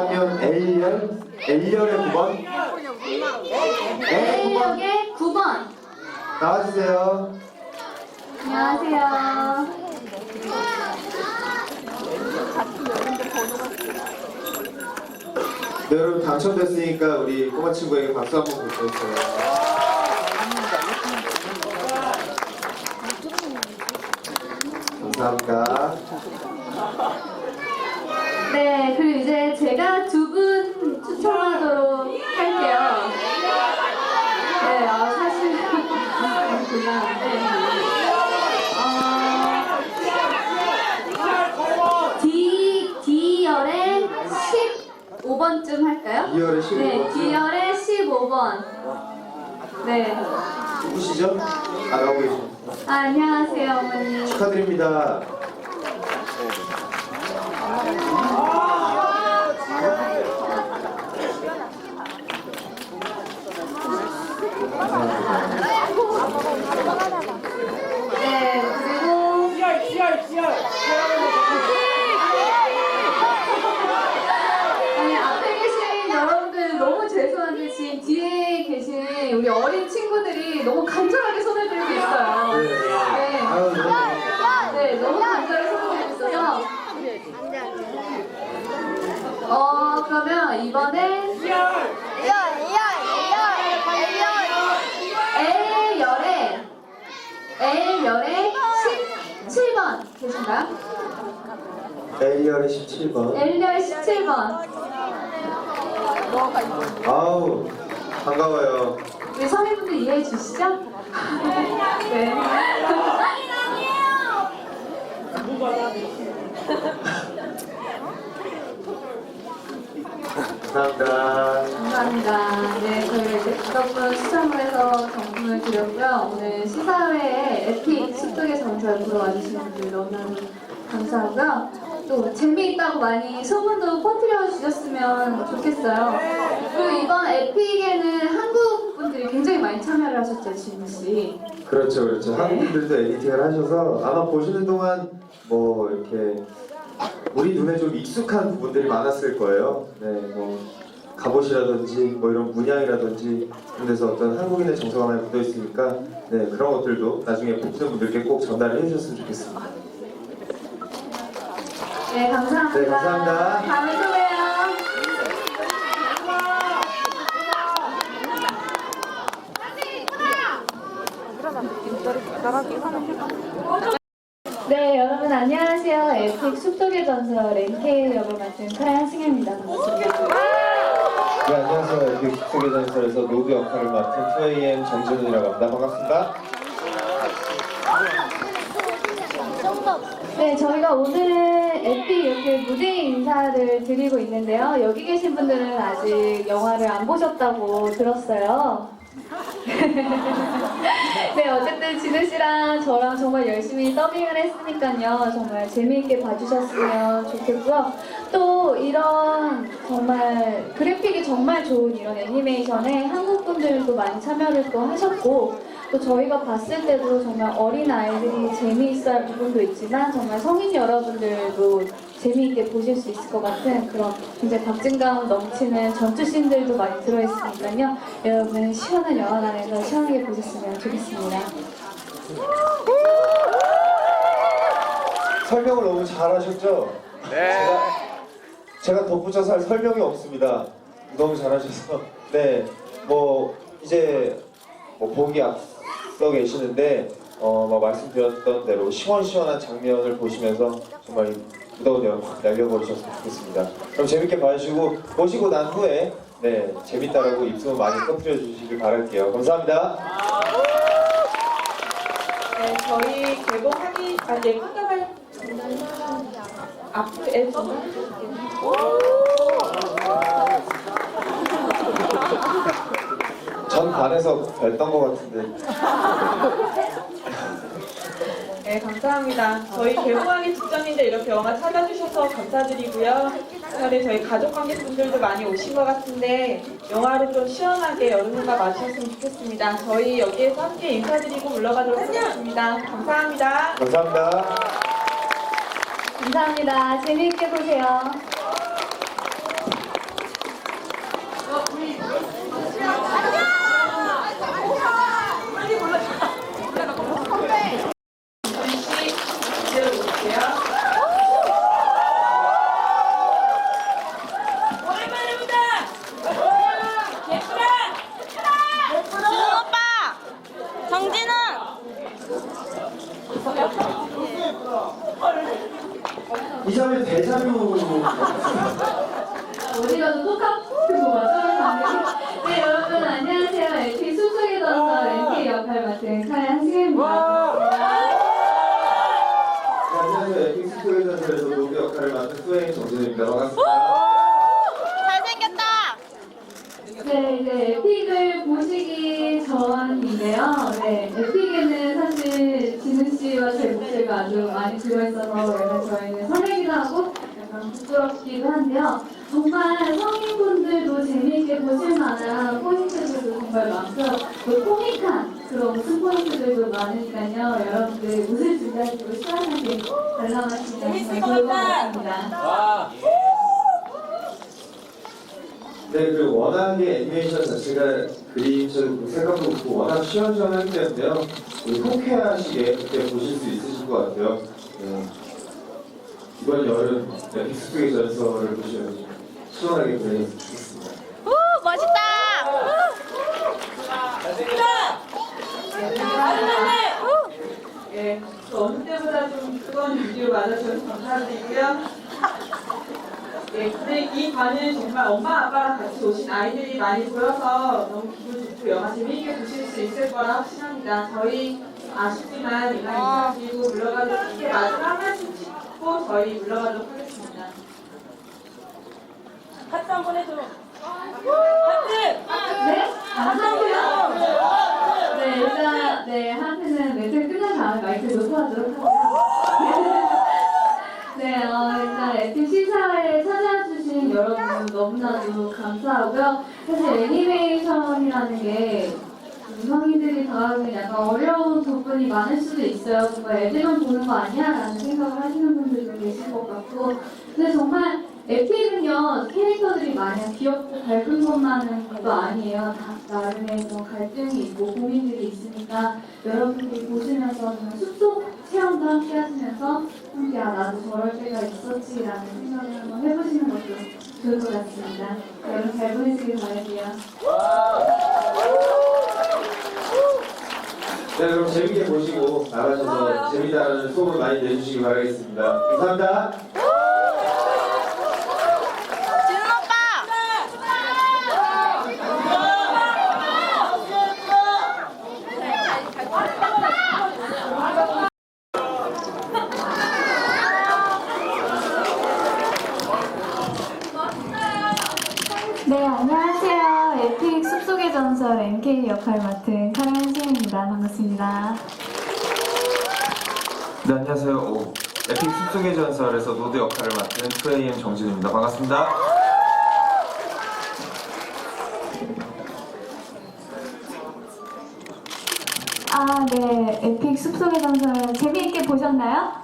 학년 A열 A열의 9번 네 9번 A역의 9번. 나와주세요. 안녕하세요. 네, 여러분 당첨됐으니까 우리 꼬마 친구에게 박수 한번 보내주세요. 감사합니다. 네, 그리고 이제 제가 두 분 추천하도록 할게요. 네, 아, 사실. 어, D, D열의 15번쯤 할까요? D열의 15번 네, 쯤? D열의 15번. 네. 누구시죠? 아, 나오고 계십니다. 아, 안녕하세요, 어머니. 축하드립니다. 아니 앞에 계신 여러분들 너무 죄송한데 지금 뒤에 계신 우리 어린 친구들이 너무 간절하게 손을 들고 있어요. 네. 네, 아유, 너무 네, 너무 간절하게 손을 들고 있어서. 어 그러면 이번에 L열에 L열에 17번 계신가요? A열의 17번. L열 17번 아우, 반가워요. 우리 성인분들 이해해 주시죠? 네. 감사합니다. 감사합니다. 네, 저희가 이제 다섯 분 추첨을 해서 경품을 드렸고요. 오늘 시사회에 에픽 습득의 전설 보러 와주신 분들 너무너무 감사하고요. 또 재미있다고 많이 소문도 퍼뜨려 주셨으면 좋겠어요. 그리고 이번 에픽에는 한국 분들이 굉장히 많이 참여를 하셨죠, 지민 씨. 그렇죠, 그렇죠. 한국분들도 에디팅을 하셔서 아마 보시는 동안 뭐 이렇게 우리 눈에 좀 익숙한 부분들이 많았을 거예요. 네, 뭐 갑옷이라든지 뭐 이런 문양이라든지 그런 데서 어떤 한국인의 정서가 많이 묻어 있으니까 네 그런 것들도 나중에 보시는 분들께 꼭 전달을 해주셨으면 좋겠습니다. 네, 감사합니다. 네, 감사합니다. 다음에 또 봬요. 네, 여러분 안녕하세요. 에픽 숲속의 전설 NK 역을 맡은 카양승입니다. 반갑습니다. 네 안녕하세요. 에픽 속의 전설에서 노드 역할을 맡은 2AM 정준훈이라고 합니다. 반갑습니다. 네, 저희가 오늘 에픽 이렇게 무대 인사를 드리고 있는데요. 여기 계신 분들은 아직 영화를 안 보셨다고 들었어요. 네, 어쨌든 진우 씨랑 저랑 정말 열심히 더빙을 했으니까요. 정말 재미있게 봐주셨으면 좋겠고요. 또 이런 정말 그래픽이 정말 좋은 이런 애니메이션에 한국 분들도 많이 참여를 또 하셨고 또 저희가 봤을 때도 정말 어린 아이들이 재미있어 할 부분도 있지만 정말 성인 여러분들도 재미있게 보실 수 있을 것 같은 그런 굉장히 박진감 넘치는 전투씬들도 많이 들어있으니까요. 여러분 시원한 영화관에서 시원하게 보셨으면 좋겠습니다. 설명을 너무 잘하셨죠? 네. 제가, 제가 덧붙여서 할 설명이 없습니다. 너무 잘하셔서. 네. 뭐, 이제, 뭐, 보기 앞서 계시는데, 어, 뭐, 말씀드렸던 대로 시원시원한 장면을 보시면서 정말 무더운 여름 날려버리셨으면 좋겠습니다. 그럼 재밌게 봐주시고, 보시고 난 후에, 네, 재밌다라고 입소문 많이 터뜨려 주시길 바랄게요. 감사합니다. 네, 저희 개봉하기 아 예쁘게 할 앞에 좀전 반에서 뵀던 것 같은데. 네, 감사합니다. 저희 개봉하기 직전인데 이렇게 영화 찾아주셔서 감사드리고요. 그날에 저희 가족 관객분들도 많이 오신 것 같은데 영화를 좀 시원하게 여름휴가 맞으셨으면 좋겠습니다. 저희 여기에서 함께 인사드리고 물러가도록 하겠습니다. 감사합니다. 감사합니다. 감사합니다. 재미있게 보세요. 이자면 대자뷰 어디 가도 똑같은 거 맞아요? 네, 여러분 안녕하세요. LP 숨속의 던서 LP 역할 맡은 카의 한승현입니다. 네, 안녕하세요 에픽 스토리전에서 노비 역할을 맡은 수행 정준입니다 반갑습니다 잘생겼다. 네, 이제 에픽을 보시기 전인데요. 네, 사실 씨와 제 목소리가 아주 많이 들어있어서 약간 저희는 설레기도 하고 약간 부끄럽기도 한데요. 정말 성인분들도 재미있게 보실 만한 포인트들도 정말 많고요. 또 코믹한 그런 웃음 포인트들도 많으니까요. 여러분들 웃을 준비하시고 시원하게 관람하시면 정말 좋을 것 같습니다. 네, 그 워낙에 애니메이션 자체가 색감도 그렇고 워낙 시원시원하기 때문에요. 그 통쾌하시게 그때 보실 수 있으실 것 같아요. 네. 이번 여름 에픽 스토리 전설을 보시면 시원하게 보내셨으면 좋겠습니다. 우 멋있다. 예, 또 어느 때보다 좀 뜨거운 유지를 맞아주셔서 감사드리고요. 예, 근데 이 관은 정말 엄마 아빠랑 같이 오신 아이들이 많이 보여서 너무 기분 좋고 영화 재미있게 보실 수 있을 거라 확신합니다. 저희 아쉽지만 이만 인사드리고 물러가도록 함께 마지막 한 말씀 듣고 저희 물러가도록 하겠습니다. 하트 한 번 해줘. 하트. 네? 감사합니다. 네, 일단, 네, 한테는 멘트 끝난 다음에 마이크 녹화하도록 하고요. 네, 어, 일단 에픽 시사에 찾 여러분 너무나도 감사하고요. 사실 애니메이션이라는 게 성인들이 다루는 약간 어려운 부분이 많을 수도 있어요. 뭔가 애들만 보는 거 아니야? 라는 생각을 하시는 분들도 계실 것 같고. 근데 정말 에픽은요, 캐릭터들이 마냥 귀엽고 밝은 것만은 것도 아니에요. 다 나름의 좀 갈등이 있고 고민들이 있으니까 여러분들이 보시면서 좀 숲속 체험도 함께 하시면서 함께 아, 나도 저럴 때가 있었지라는 생각을 한번 해보시는 것도 좋을 것 같습니다. 여러분 잘 보내시길 바랄게요. 네, 그럼 재밌게 보시고 나가셔서 재미있다는 소문 많이 내주시기 바라겠습니다. 감사합니다. 지훈 오빠. 네, 안녕하세요. 에픽 숲속의 전설 MK 역할 맡은 카렌 한승입니다. 반갑습니다. 네, 안녕하세요. 오, 에픽 숲속의 전설에서 노드 역할을 맡은 2AM 정진입니다. 반갑습니다. 아, 네. 에픽 숲속의 전설 재미있게 보셨나요?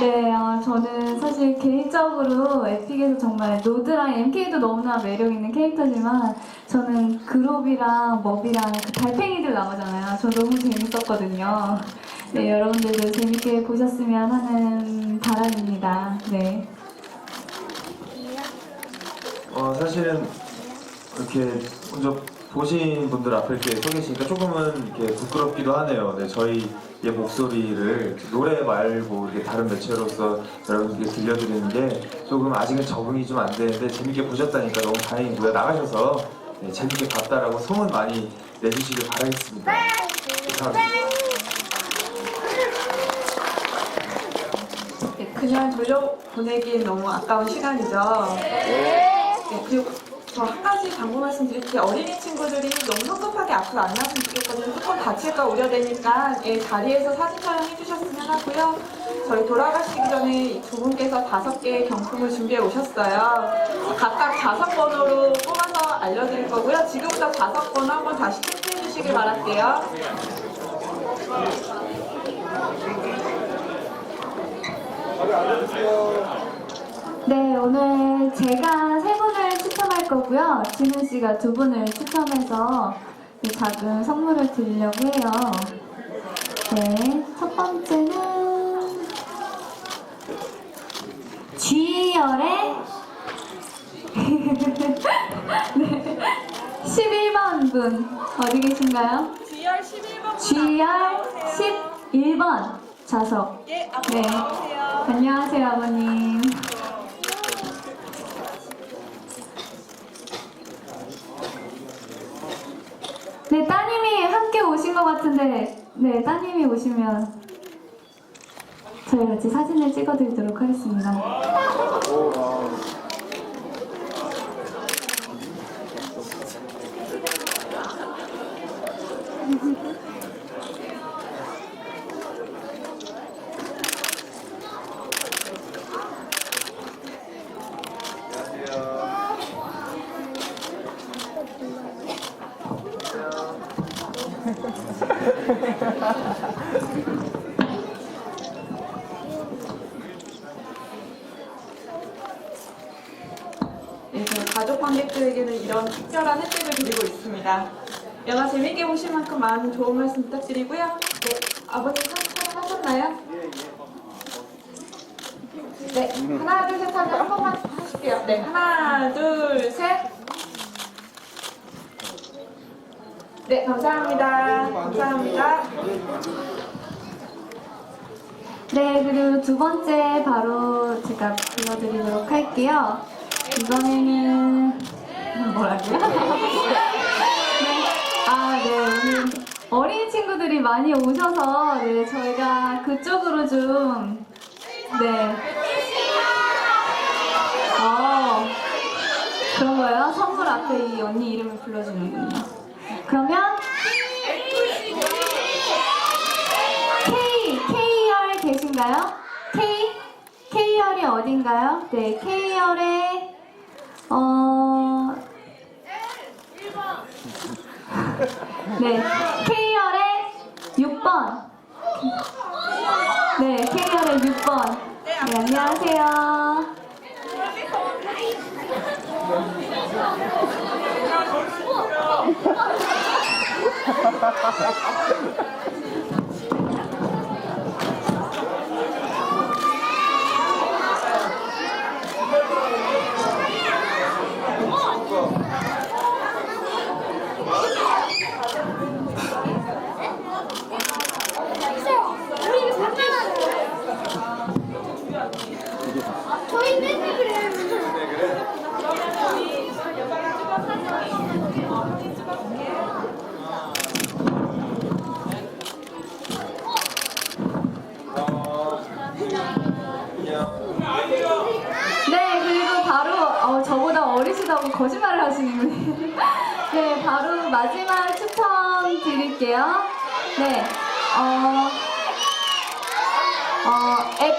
네, 어, 저는 사실 개인적으로 에픽에서 정말 노드랑 MK도 너무나 매력있는 캐릭터지만 저는 그롭이랑 머비랑 그 달팽이들 나오잖아요. 저 너무 재밌었거든요. 네, 여러분들도 재밌게 보셨으면 하는 바람입니다. 네. 어, 사실은 이렇게 먼저 보신 분들 앞에 이렇게 서 계시니까 조금은 이렇게 부끄럽기도 하네요. 네, 저희 의 목소리를 노래 말고 이렇게 다른 매체로서 여러분들께 들려드리는 게 조금 아직은 적응이 좀 안 되는데 재밌게 보셨다니까 너무 다행이고요. 나가셔서 네, 재밌게 봤다라고 소문 많이 내주시길 바라겠습니다. 감사합니다. 네, 그냥 돌려 보내기엔 너무 아까운 시간이죠. 네, 그리고 저 한 가지 당부 말씀드릴게요. 어린이 친구들이 너무 성급하게 앞으로 안 나왔으면 좋겠거든요. 조금 다칠까 우려되니까 예, 자리에서 사진 촬영해 주셨으면 하고요. 저희 돌아가시기 전에 이두 분께서 다섯 개의 경품을 준비해 오셨어요. 각각 자석 번호로 뽑아서 알려드릴 거고요. 지금부터 자석 번호 한번 다시 체크해 주시길 바랄게요. 네, 오늘 제가 세 분을 할 거고요. 진우 씨가 두 분을 추첨해서 네, 작은 선물을 드리려고 해요. 네, 첫 번째는 G열의 네, 11번 분 어디 계신가요? GR 11번 GR 11번 자석. 예, 앞으로 네. 나오세요. 안녕하세요, 아버님. 네, 따님이 함께 오신 것 같은데, 네, 따님이 오시면 저희 같이 사진을 찍어드리도록 하겠습니다. 네, 가족 관객들에게는 이런 특별한 혜택을 드리고 있습니다. 영화 재밌게 보실 만큼 많은 좋은 말씀 부탁드리고요. 네, 아버님 촬영하셨나요? 네, 하나, 둘, 셋 하면 한 번만 하실게요. 네, 하나, 둘, 셋. 네, 감사합니다. 감사합니다. 네, 그리고 두 번째 바로 제가 불러드리도록 할게요. 이번에는 뭐라고요? 네, 아, 네, 오늘 어린 친구들이 많이 오셔서 네, 저희가 그쪽으로 좀 네. 어, 그런 거예요? 선물 앞에 이 언니 이름을 불러주는군요. 그러면 K, KR 계신가요? K? KR이 어딘가요? 네, KR의, 어, 네,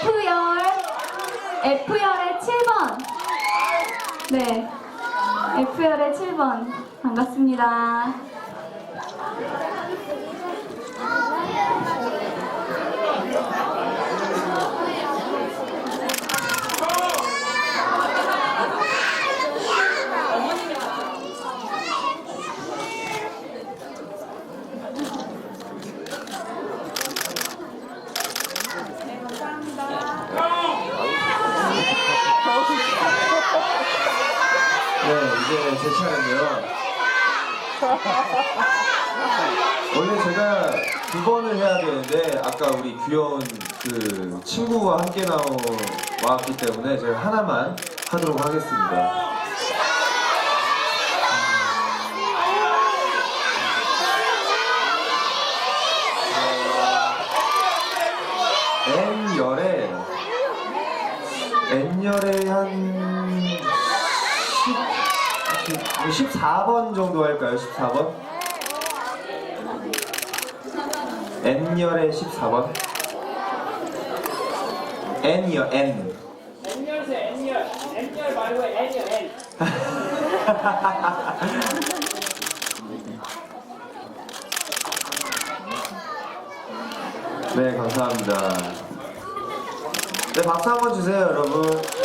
F열, F열의 7번. 네, F열의 7번. 반갑습니다. 이제 제 차례인데요. 원래 제가 두 번을 해야 되는데 아까 우리 귀여운 그 친구와 함께 나왔기 때문에 제가 하나만 하도록 하겠습니다. N열에 N열에 한 10, 14번 정도 할까요? 14번? N열에 14번? N이요, N. N열세 N열 N열 말고 N열 N 네, 감사합니다. 네, 박수 한번 주세요, 여러분.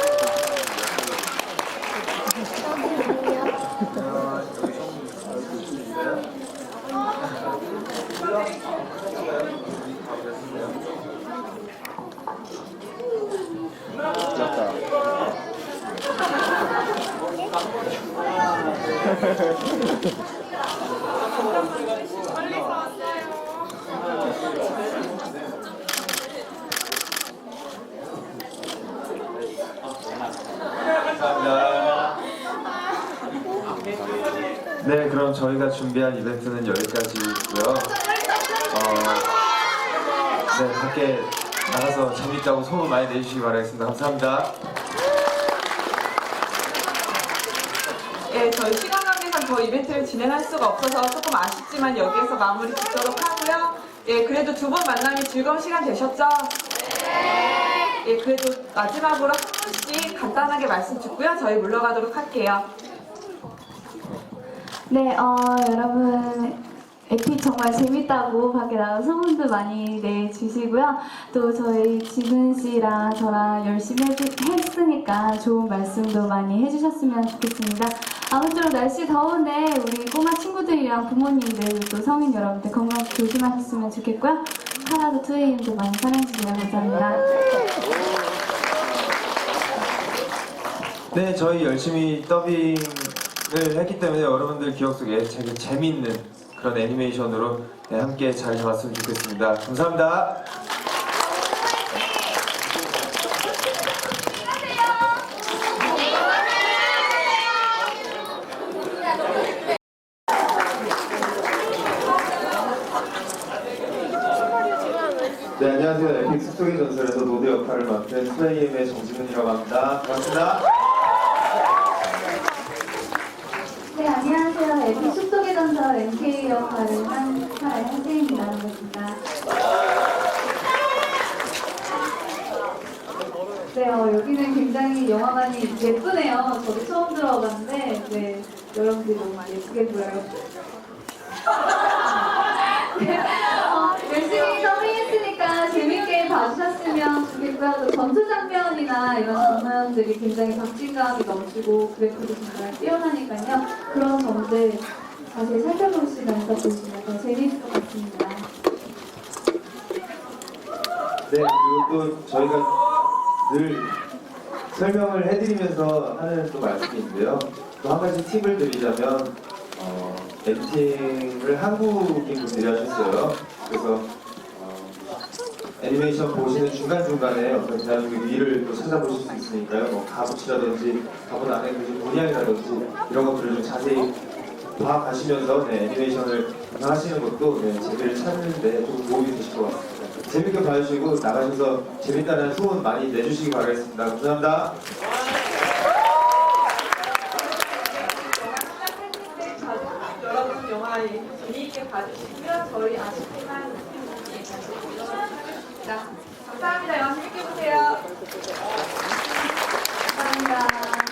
네, 그럼 저희가 준비한 이벤트는 여기까지고요. 어, 네, 밖에 나가서 재밌다고 소문 많이 내주시기 바라겠습니다. 감사합니다. 예, 저희 시간 관계상 더 이벤트를 진행할 수가 없어서 조금 아쉽지만 여기에서 마무리 짓도록 하고요. 예, 그래도 두분 만남이 즐거운 시간 되셨죠? 예, 그래도 마지막으로 한 분씩 간단하게 말씀 듣고요. 저희 물러가도록 할게요. 네, 어, 여러분. 에픽 정말 재밌다고 밖에 나가서 소문도 많이 내주시고요. 또 저희 지근 씨랑 저랑 열심히 했- 했으니까 좋은 말씀도 많이 해주셨으면 좋겠습니다. 아무쪼록 날씨 더운데 우리 꼬마 친구들이랑 부모님들 또 성인 여러분들 건강 조심하셨으면 좋겠고요. 하나도 투에임도 많이 사랑해주세요. 감사합니다. 네, 저희 열심히 더빙을 했기 때문에 여러분들 기억 속에 되게 재미있는 그런 애니메이션으로 네, 함께 잘 잡았으면 좋겠습니다. 감사합니다. 네, 안녕하세요. 에픽 숲속의 전설에서 노드 역할을 맡은 프레이엠의 정지훈이라고 합니다. 반갑습니다. 네, 안녕하세요. 에픽 숲속의 전설 MK 역할을 한 사람 한세입니다. 반갑습니다. 네, 어, 여기는 굉장히 영화관이 예쁘네요. 저도 처음 들어봤는데, 네, 여러분들이 너무 예쁘게 보여요. 네, 어, 열심히 서빙했으니까 재밌게 봐주셨으면 좋겠고요. 또 전투 장면이나 이런 장면들이 굉장히 박진감이 넘치고 그래프도 정말 뛰어나니까요. 그런 점들 자세히 살펴보시면서 보시면 더 재밌을 것 같습니다. 네, 그리고 또 저희가 늘 설명을 해드리면서 하는 또 말씀이 있는데요. 또 한 가지 팁을 드리자면, 어, 에디팅을 한국인 분들이 하셨어요. 그래서, 어, 애니메이션 보시는 중간중간에 어떤 대한민국 위를 또 찾아보실 수 있으니까요. 뭐, 가부치라든지, 가본 안에 계신 문양이라든지, 이런 것들을 좀 자세히 파악하시면서 네, 애니메이션을 하시는 것도 네, 재미를 찾는데 좀 도움이 되실 것 같습니다. 재밌게 봐주시고 나가셔서 재밌다는 소문 많이 내주시기 바라겠습니다. 감사합니다. 여러분 영화 재미있게 봐주시고요. 저희 아쉽 지만 감사합니다. 영화 재밌게 보세요. 감사합니다.